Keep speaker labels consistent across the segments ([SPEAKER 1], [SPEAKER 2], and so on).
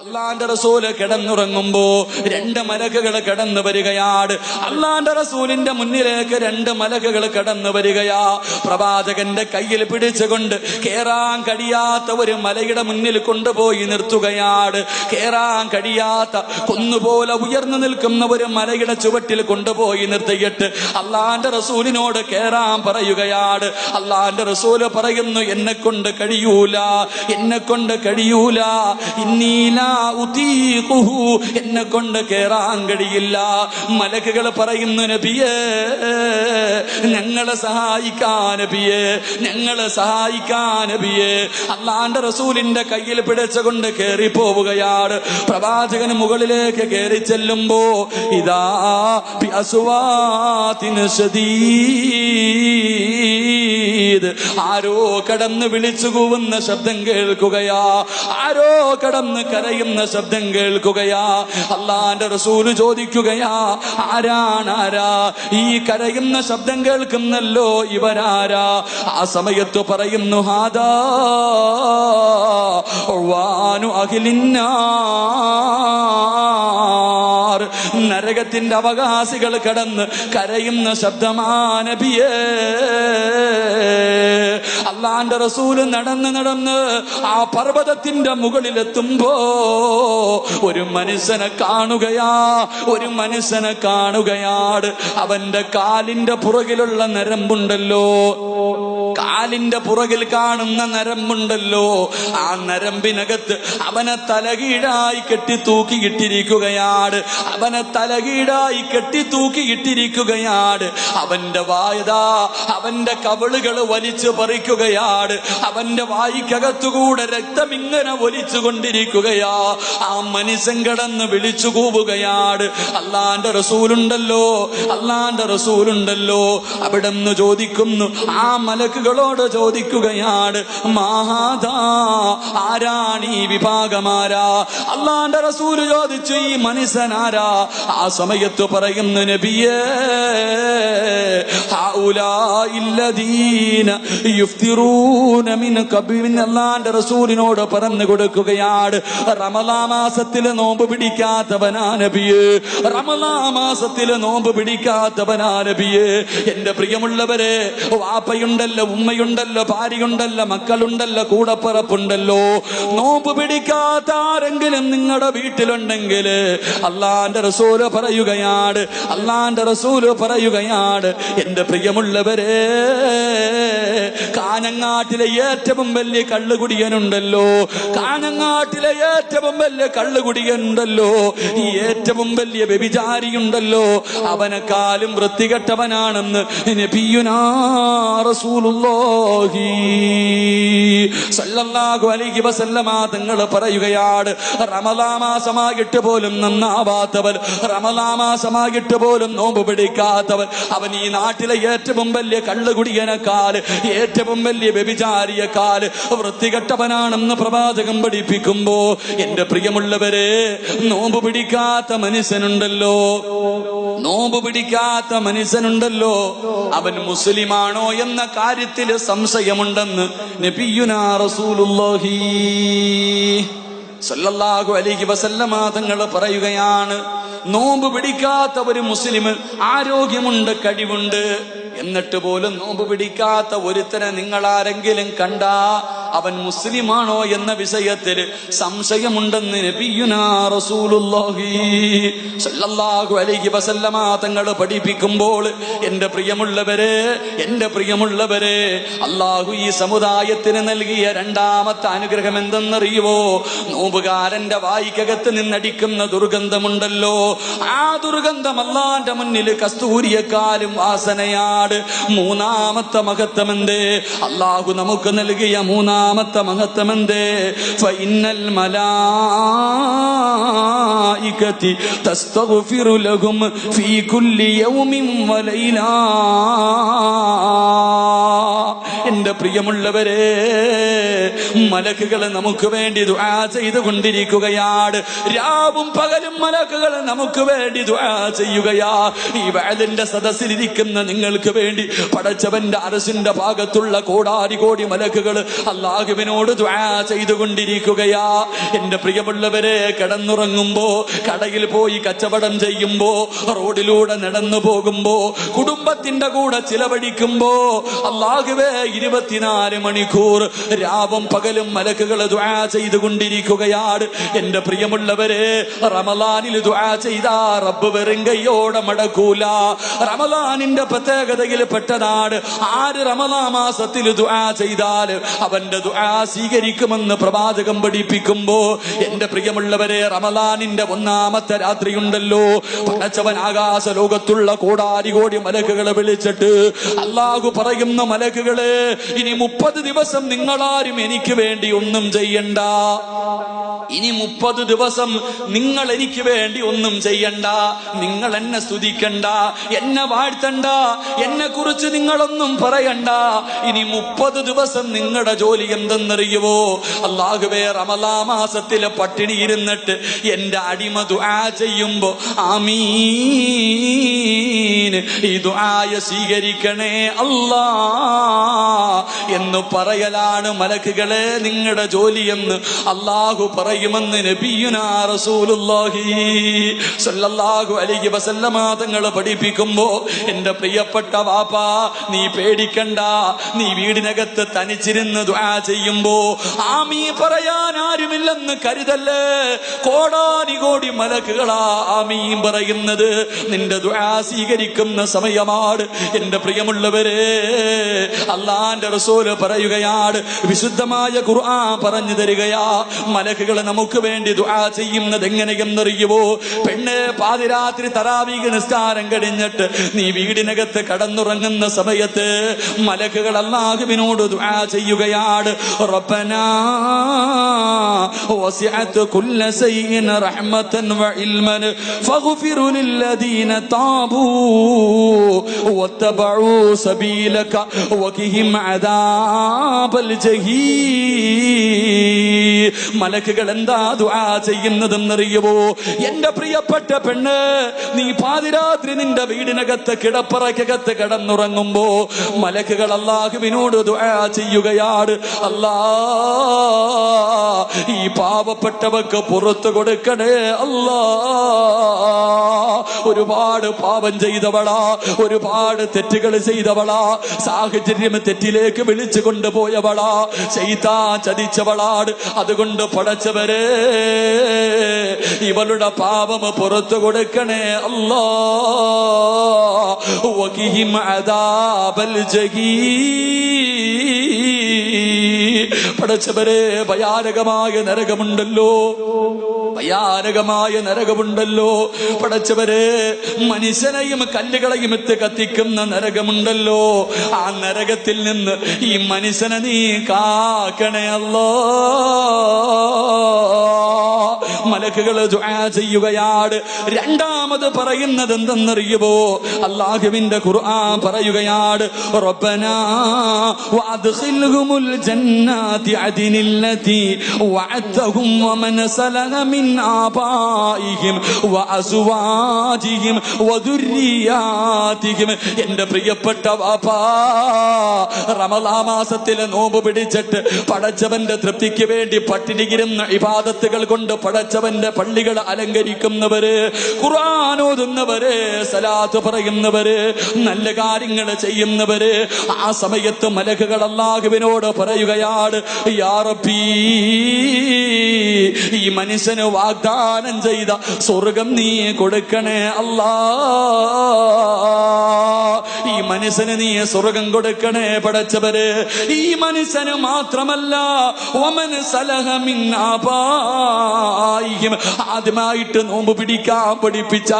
[SPEAKER 1] അള്ളാന്റെ റസൂൽ കിടന്നുറങ്ങുമ്പോ രണ്ട് മലക്കുകൾ കടന്നു വരികയാണ് അള്ളാന്റെ റസൂലിന്റെ മുന്നിലേക്ക് രണ്ട് മലക്കുകൾ കടന്നു വരികയാ. പ്രവാചകന്റെ കയ്യിൽ പിടിച്ചുകൊണ്ട് കേറാൻ കഴിയാത്ത ഒരു മലയുടെ മുന്നിൽ കൊണ്ടുപോയി നിർത്തുകയാണ് കേറാൻ കഴിയാത്ത കുന്നുപോലെ ഉയർന്നു നിൽക്കുന്ന ഒരു മലയുടെ ചുവട്ടിൽ കൊണ്ടുപോയി നിർത്തിയിട്ട് അള്ളാന്റെ റസൂലിനോട് കേറാൻ പറയുകയാണ് അള്ളാന്റെ റസൂൽ പറയുന്നു എന്നെ കൊണ്ട് കഴിയൂല എന്നെ കൊണ്ട് കഴിയൂല ഇന്നീല എന്നെ കൊണ്ട് കേറാൻ കഴിയില്ല. മലക്കുകൾ പറയുന്നു നബിയേ ഞങ്ങളെ സഹായിക്കാൻ നബിയേ ഞങ്ങളെ സഹായിക്കാൻ നബിയേ. അള്ളാന്റെ റസൂലിന്റെ കയ്യിൽ പിടിച്ചുകൊണ്ട് കേറി പോവുകയാണ് പ്രവാചകന് മുകളിലേക്ക് കേറി ചെല്ലുമ്പോ ഇതാ ആരോ കടന്ന് വിളിച്ചു കൂവുന്ന ശബ്ദം കേൾക്കുകയാ. ആരോ കടന്ന് കരയുന്ന ശബ്ദം കേൾക്കുകയാ. അള്ളാന്റെ റസൂൽ ചോദിക്കുകയാ ആരാണ് ആരാ ഈ കരയുന്ന ശബ്ദം കേൾക്കുന്നല്ലോ ഇവരാരാ? ആ സമയത്ത് പറയുന്നു ഹാദാ വാനു നരകത്തിന്റെ അവകാശികൾ കടന്ന് കരയുന്ന ശബ്ദമാനബിയേ അള്ളാന്റെ റസൂൽ നടന്ന് നടന്ന് ആ പർവതത്തിന്റെ മുകളിലെത്തുമ്പോ ഒരു മനുഷ്യനെ കാണുകയാ ഒരു മനുഷ്യനെ കാണുകയാട്. അവന്റെ കാലിന്റെ പുറകിലുള്ള നരമ്പുണ്ടല്ലോ. കാലിന്റെ പുറകിൽ കാണുന്ന നരമ്പുണ്ടല്ലോ. ആ നരമ്പിനകത്ത് അവനെ തലകീഴായി കെട്ടി തൂക്കിയിട്ടിരിക്കുകയാണ് അവനെ തലകീടായി കെട്ടി തൂക്കിയിട്ടിരിക്കുകയാണ് അവന്റെ വായതാ അവന്റെ കവിളുകൾ വലിച്ചു പറിക്കുകയാണ്. അവന്റെ വായിക്കകത്തുകൂടെ രക്തം ഇങ്ങനെ ഒലിച്ചു കൊണ്ടിരിക്കുകയാ ആ മനുഷ്യൻ കടന്ന് വിളിച്ചു കൂവുകയാണ്. അല്ലാന്റെ റസൂലുണ്ടല്ലോ അല്ലാന്റെ റസൂലുണ്ടല്ലോ. അവിടെ നിന്ന് ചോദിക്കുന്നു ആ മലക്കുകളോട് ചോദിക്കുകയാണ് മാഹാദാ ആരാണ് ഈ വിഭാഗമാരാ അല്ലാന്റെ റസൂൽ ചോദിച്ചു ഈ മനുഷ്യനാരാ ആ സമയത്ത് പറയുന്ന നബിയേ അല്ലാന്റെ റസൂലിനോട് പറഞ്ഞു കൊടുക്കുകയാണ്. റമലാ മാസത്തിൽ നോമ്പ് പിടിക്കാത്തവനാ നബിയേ റമലാ മാസത്തിൽ നോമ്പ് പിടിക്കാത്തവനാ നബിയേ. എന്റെ പ്രിയമുള്ളവരെ വാപ്പയുണ്ടല്ലോ ഉമ്മയുണ്ടല്ലോ ഭാര്യയുണ്ടല്ലോ മക്കളുണ്ടല്ലോ കൂടപ്പറപ്പുണ്ടല്ലോ. നോമ്പ് പിടിക്കാത്ത ആരെങ്കിലും നിങ്ങളുടെ വീട്ടിലുണ്ടെങ്കിൽ അല്ലാ അള്ളാന്റെ റസൂൽ പറയുകയാണ് അള്ളാന്റെ റസൂൽ പറയുകയാണ് എന്റെ പ്രിയമുള്ളവരെ കാനങ്ങാട്ടിലെ ഏറ്റവും വലിയ കള്ളുകുടിയനുണ്ടല്ലോ കാനങ്ങാട്ടിലെ ഏറ്റവും വലിയ കള്ളുകുടിയനുണ്ടല്ലോ ഈ ഏറ്റവും വലിയ വ്യഭിചാരിയുണ്ടല്ലോ അവനെക്കാളും വൃത്തികെട്ടവനാണെന്ന് തങ്ങൾ പറയുകയാണ് റമദാ മാസമായിട്ട് പോലും നന്നാവാത്തവൻ റമദാ മാസമായിട്ട് പോലും നോമ്പ് പിടിക്കാത്തവൻ അവൻ ഈ നാട്ടിലെ ഏറ്റവും വലിയ കള്ളുകുടിയനക്കാൽ ഏറ്റവും വലിയ വ്യഭിചാരിയക്കാൽ വൃത്തികെട്ടവനാണെന്ന് പ്രവാചകം പഠിപ്പിക്കുമ്പോ എന്റെ പ്രിയമുള്ളവരെ നോമ്പ് പിടിക്കാത്ത മനുഷ്യനുണ്ടല്ലോ. നോമ്പ് പിടിക്കാത്ത മനുഷ്യനുണ്ടല്ലോ. അവൻ മുസ്ലിമാണോ എന്ന കാര്യത്തിൽ സംശയമുണ്ടെന്ന് നബിയുനാ റസൂലുള്ളാഹി സല്ലല്ലാഹു അലൈഹി വസല്ലമ തങ്ങൾ പറയുകയാണ് നോമ്പ് പിടിക്കാത്ത ഒരു മുസ്ലിം ആരോഗ്യമുണ്ട് കഴിവുണ്ട്. എന്നിട്ട് പോലും നോമ്പ് പിടിക്കാത്ത ഒരുത്തനെ നിങ്ങൾ ആരെങ്കിലും കണ്ടാ അവൻ മുസ്ലിമാണോ എന്ന വിഷയത്തിൽ സംശയമുണ്ടെന്ന് തങ്ങൾ പഠിപ്പിക്കുമ്പോൾ എന്റെ പ്രിയമുള്ളവരെ എന്റെ പ്രിയമുള്ളവരെ അള്ളാഹു ഈ സമുദായത്തിന് നൽകിയ രണ്ടാമത്തെ അനുഗ്രഹം എന്തെന്നറിയുവോ? നോമ്പുകാരന്റെ വായിക്കകത്ത് നിന്നടിക്കുന്ന ദുർഗന്ധമുണ്ടല്ലോ. ആ ദുർഗന്ധം അള്ളാന്റെ മുന്നിൽ കസ്തൂരിയെക്കാലും വാസനയാട് മൂന്നാമത്തെ മഹത്വമെന്തേ? അള്ളാഹു നമുക്ക് നൽകിയ മൂന്നാമത്തെ മഹത്വമെന്തേ? ഫൈനൽ മലായികത്തി തസ്തഗ്ഫിറു ലഹും ഫീ കുല്ലി യൗമിൻ വലൈല. എന്റെ പ്രിയമുള്ളവരെ മലക്കുകൾ നമുക്ക് വേണ്ടി ദുആ ചെയ്തുകൊണ്ടിരിക്കുകയാണ്. രാവും പകലും മലക്കുകൾ നമുക്ക് വേണ്ടി ദുആ ചെയ്യുകയാ. ഈ വയലിന്റെ സദസ്സിലിരിക്കുന്ന നിങ്ങൾക്ക് വേണ്ടി പടച്ചവന്റെ അരസിന്റെ ഭാഗത്തുള്ള കോടാരി കോടി മലക്കുകൾ അള്ളാഹുവിനോട് ദുആ ചെയ്തുകൊണ്ടിരിക്കുകയാ. എന്റെ പ്രിയമുള്ളവരെ കിടന്നുറങ്ങുമ്പോ കടയിൽ പോയി കച്ചവടം ചെയ്യുമ്പോ റോഡിലൂടെ നടന്നു പോകുമ്പോ കുടുംബത്തിന്റെ കൂടെ ചിലവഴിക്കുമ്പോ അള്ളാഹുവേ ഇരുപത്തിനാല് മണിക്കൂർ രാവും പകലും മലക്കുകൾ ദുആ ചെയ്തുകൊണ്ടിരിക്കുകയാണ്. എന്റെ പ്രിയമുള്ളവരെ റമലാനിൽ ദുആ ചെയ്താ റബ്ബ് വെറും കയ്യോടെ മടക്കൂല. റമലാനിന്റെ പ്രത്യേകതയിൽ പെട്ടതാണ്. ആര് റമലാ മാസത്തിൽ ദുആ ചെയ്താൽ അവന്റെ ദുആ സ്വീകരിക്കുമെന്ന് പ്രവാചകം പഠിപ്പിക്കുമ്പോ എന്റെ പ്രിയമുള്ളവരെ റമലാനിന്റെ ഒന്നാമത്തെ രാത്രിയുണ്ടല്ലോ. പടച്ചവൻ ആകാശ ലോകത്തുള്ള കോടാരി കോടി മലക്കുകളെ വിളിച്ചിട്ട് അള്ളാഹു പറയുന്ന മലക്കുകളെ ഇനി മുപ്പത് ദിവസം നിങ്ങളാരും എനിക്ക് വേണ്ടി ഒന്നും ചെയ്യണ്ട. ഇനി മുപ്പത് ദിവസം നിങ്ങൾ എനിക്ക് വേണ്ടി ഒന്നും ചെയ്യണ്ട. നിങ്ങൾ എന്നെ സ്തുതിക്കണ്ട. എന്നെ വാഴ്ത്തണ്ട. എന്നെ കുറിച്ച് നിങ്ങളൊന്നും പറയണ്ട. ഇനി മുപ്പത് ദിവസം നിങ്ങളുടെ ജോലി എന്തെന്നറിയുവോ? അള്ളാഹുബേ റമലാ മാസത്തിലെ പട്ടിണി ഇരുന്നിട്ട് എന്റെ അടിമ ദുആ ചെയ്യുമ്പോ ആമീൻ ഈ ദുആയ സ്വീകരിക്കണേ അല്ലാ എന്ന് പറയലാണ് മലക്കുകളെ നിങ്ങളുടെ ജോലി എന്ന് അള്ളാഹു പറയുമെന്ന് തങ്ങൾ പഠിപ്പിക്കുമ്പോ എന്റെ പ്രിയപ്പെട്ട വാപ്പാ നീ പേടിക്കണ്ട. നീ വീടിനകത്ത് തനിച്ചിരുന്ന് ചെയ്യുമ്പോ ആമീ പറയാൻ ആരുമില്ലെന്ന് കരുതല്ലേ? കോടാനി കോടി മലക്കുകളാ ആമീൻ പറയുന്നത്. നിന്റെ ദ്വാ സ്വീകരിക്കുന്ന സമയമാണ്. എന്റെ പ്രിയമുള്ളവരെ അള്ളാന്റെ റസൂൽ പറയുകയാണ് വിശുദ്ധമായ ഖുർആൻ പറഞ്ഞു തരികയാ മലക്കുകൾ നമുക്ക് വേണ്ടി ദുആ ചെയ്യുന്നത് എങ്ങനെയെന്നറിയുവോ പെണ്ണ് പാതിരാത്രി തറാവീക നിസ്കാരം കഴിഞ്ഞിട്ട് നീ വീടിനകത്ത് കടന്നുറങ്ങുന്ന സമയത്ത് മലക്കുകൾ അല്ലാഹുവിനോട് ദുആ ചെയ്യുകയാണ്. റബ്ബനാ വസിഅത കുല്ല ശൈഇൻ റഹ്മതൻ വ ഇൽമൻ ഫഗ്ഫിർ ലില്ലദീന താബൂ വത്തബഉ സബീലക വഖിഹിം അദാബൽ ജഹീ. മലക്കുകൾ എന്താ ദുആ ചെയ്യുന്നതെന്നറിയുമോ എന്റെ പ്രിയപ്പെട്ട പെണ്ണ് നീ പാതിരാത്രി നിന്റെ വീടിനകത്ത് കിടപ്പറക്കകത്ത് കിടന്നുറങ്ങുമ്പോ മലക്കുകൾ അള്ളാഹുവിനോട് ദുആ ചെയ്യുകയാണ്. അല്ലാ ഈ പാവപ്പെട്ടവർക്ക് പുറത്തു കൊടുക്കണേ അല്ലാ. ഒരുപാട് പാപം ചെയ്തവളാ ഒരുപാട് തെറ്റുകൾ ചെയ്തവളാ സാഹചര്യം തെറ്റിലേക്ക് വിളിച്ചു കൊണ്ടുപോയവളാ ചെയ്താ ചതിച്ചവളാണ്. അതുകൊണ്ട് പടച്ചവരെ ഇവളുടെ പാപം പുറത്തു കൊടുക്കണേ അല്ലോ. പടച്ചവരെ ഭയാനകമായ നരകമുണ്ടല്ലോ. ഭയാനകമായ നരകമുണ്ടല്ലോ. പടച്ചവരെ മനുഷ്യനെയും കല്ലുകളെയും എത്ത് കത്തിക്കുന്ന നരകമുണ്ടല്ലോ. ആ നരകത്തിൽ നിന്ന് ഈ മനുഷ്യനെ നീ കാക്കണേ അല്ലോ. മലക്കുകൾ ചെയ്യുകയാണ് രണ്ടാമത് പറയുന്നത് എന്തെന്നറിയുമോ അള്ളാഹുവിന്റെ ഖുർആൻ പറയുകയാണ് റബ്ബനാ ജന്നാതി വമൻ സലഹ മിൻ വഅസ്വാജിഹിം എന്റെ പ്രിയപ്പെട്ട വാപ്പാ മാസത്തിലെ നോമ്പ് പിടിച്ചിട്ട് പടച്ചവന്റെ തൃപ്തിക്ക് വേണ്ടി പട്ടിണികിരുന്ന ഇബാദത്തുകൾ കൊണ്ട് പടച്ചവന്റെ പള്ളികൾ അലങ്കരിക്കുന്നവര് ഖുർആാനോതുന്നവര് സലാത്ത് പറയുന്നവര് നല്ല കാര്യങ്ങൾ ചെയ്യുന്നവര് ആ സമയത്ത് മലക്കുകൾ അള്ളാഹുവിനോട് പറയുകയാണ് ഈ മനുഷ്യന് വാഗ്ദാനം ചെയ്ത സ്വർഗം നീ കൊടുക്കണേ അല്ലാ. ഈ മനുഷ്യന് നീ സ്വർഗം കൊടുക്കണേ പടച്ചവര്. ഈ മനുഷ്യന് മാത്രമല്ല ആദ്യമായിട്ട് നോമ്പ് പിടിക്കാൻ പഠിപ്പിച്ച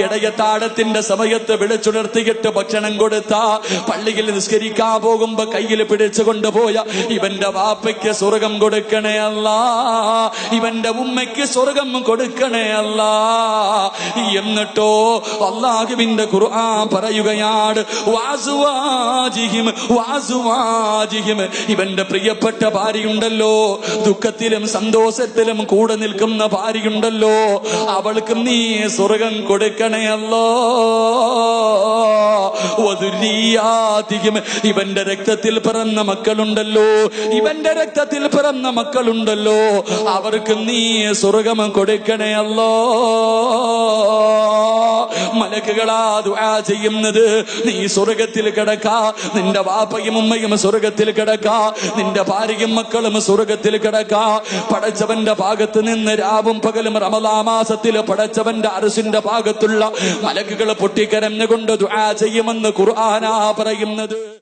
[SPEAKER 1] ഇടയത്താടത്തിന്റെ സമയത്ത് വിളിച്ചുണർത്തിയിട്ട് ഭക്ഷണം കൊടുത്ത പള്ളിയിൽ നിസ്കരിക്കാൻ പോകുമ്പോ കയ്യിൽ പിടിച്ചു കൊണ്ടുപോയ ഇവന്റെ വാപ്പയ്ക്ക് സ്വർഗം കൊടുക്കണേ അല്ല. ഇവന്റെ ഉമ്മയ്ക്ക് സ്വർഗം കൊടുക്കണേ അല്ല. എന്നിട്ടോ അള്ളാഹുവിന്റെ ഖുർആൻ പറയുകയാണ് ഇവന്റെ പ്രിയപ്പെട്ട ഭാര്യയുണ്ടല്ലോ. ദുഃഖത്തിലും സന്തോഷത്തിലും കൂടെ നിൽക്കുന്ന ഭാര്യയുണ്ടല്ലോ. അവൾക്ക് നീ സ്വർഗം കൊടുക്കണേ അല്ലോ. വധുരീയാതിയും ഇവന്റെ രക്തത്തിൽ പിറന്ന മക്കളുണ്ടല്ലോ. ഇവന്റെ രക്തത്തിൽ പിറന്ന മക്കളുണ്ടല്ലോ. അവർക്ക് നീ സ്വർഗം കൊടുക്കണേ അല്ലോ. മലക്കുകളാ ദുആ ചെയ്യുന്നത്. നീ സ്വർഗത്തിൽ കിടക്കാ നിന്റെ വാപ്പയും ഉമ്മയും സ്വർഗത്തിൽ കിടക്കാ നിന്റെ ഭാര്യയും മക്കളും സ്വർഗത്തിൽ കിടക്കാ. പടച്ചവന്റെ ഭാഗത്ത് നിന്ന് രാവും പകലും റമദാമാസത്തിൽ പടച്ചവന്റെ അരസിന്റെ ഭാഗത്തുള്ള മലക്കുകൾ പൊട്ടിക്കരഞ്ഞുകൊണ്ട് ദുആ ചെയ്യുമെന്ന് ഖുർആനാ പറയുന്നത്.